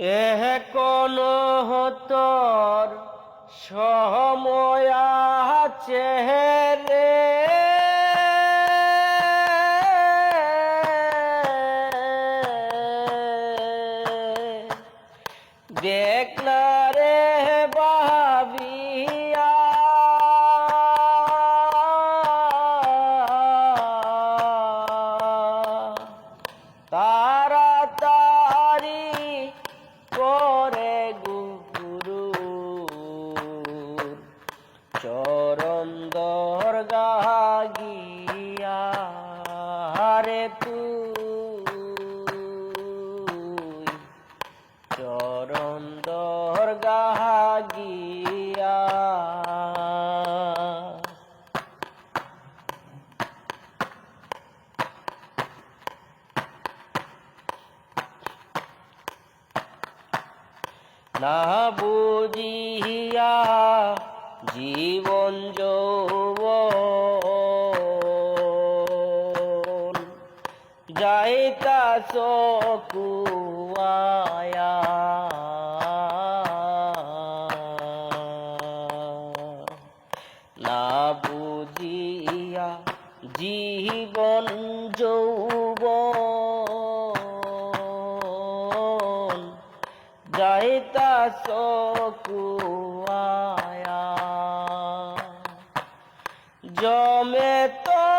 এহ কোন হতর সময় আছে তুই চরণ দরগা গিয়া না বুঝিয়া জীবন যৌবন যাইতা চকুয়ায়া না বুঝিয়া জীবন যৌবন যাইতা চকুয়ায়া জমে তরে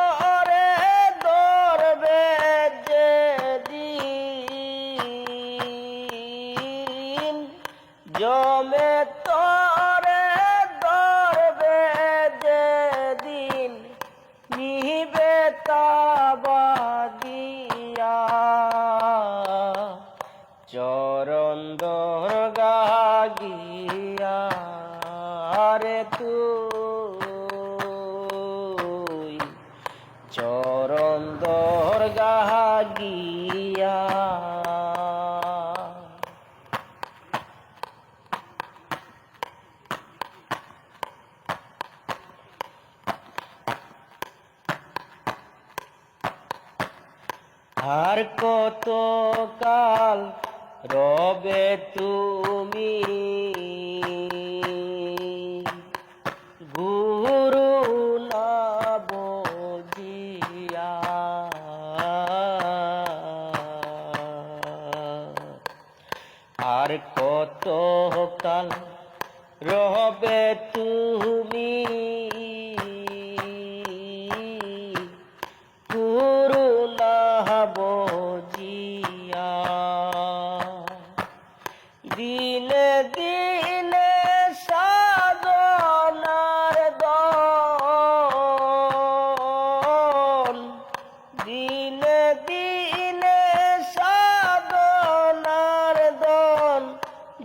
জমে তরে দরবে যেদিন নিবে তাবাদিয়া চরণ দরগা গিয়া রে তুই। চরণ দরগা গিয়া আর কত কাল রবে তুমি? গুরু না বুঝিয়া আর কত কাল রবে তুমি? দিনে দিনে সাধনার দন দিনে দিনে সাধনার দন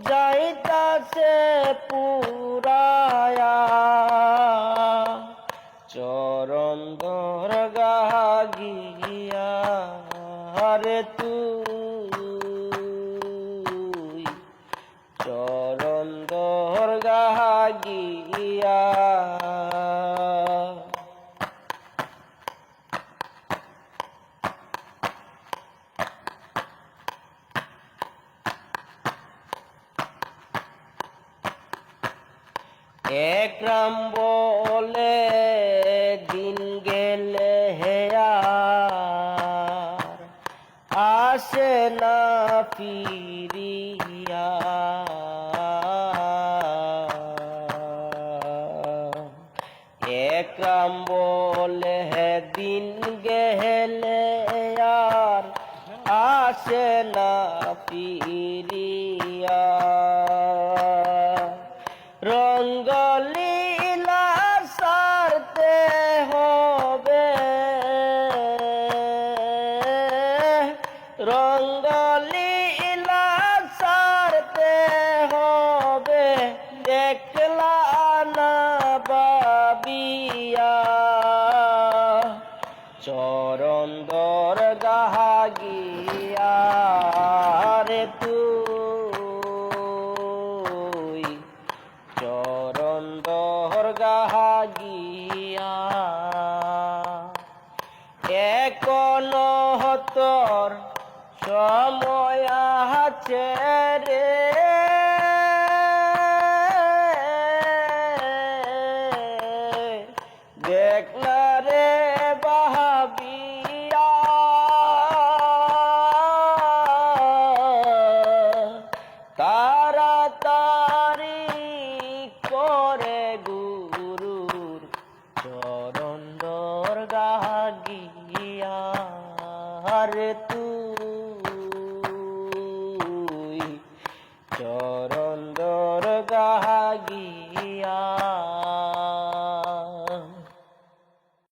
যাইতাছে পুরায়া। চরণ দরগা গিয়া রে তুই চরণ দরগা গিয়া একরাম বলে দিন গেলে হেয়ার আসে না ফিরিয়া। একরাম বলে দিন গেলে আর আসে না ফিরিয়া। রঙ্গলীলা সারতে হবে। রঙ্গলীলা সারতে হবে। দেখলা না বাবিয়া চরণ দরগা গিয়া রে তুই। চরণ দরগা গিয়া এখন তোর সময় ছেড়ে দেখলা রে বাহাবিয়া। তাড়াতাড়ি করে গুরুর চরণ দরগাহ গিয়া রে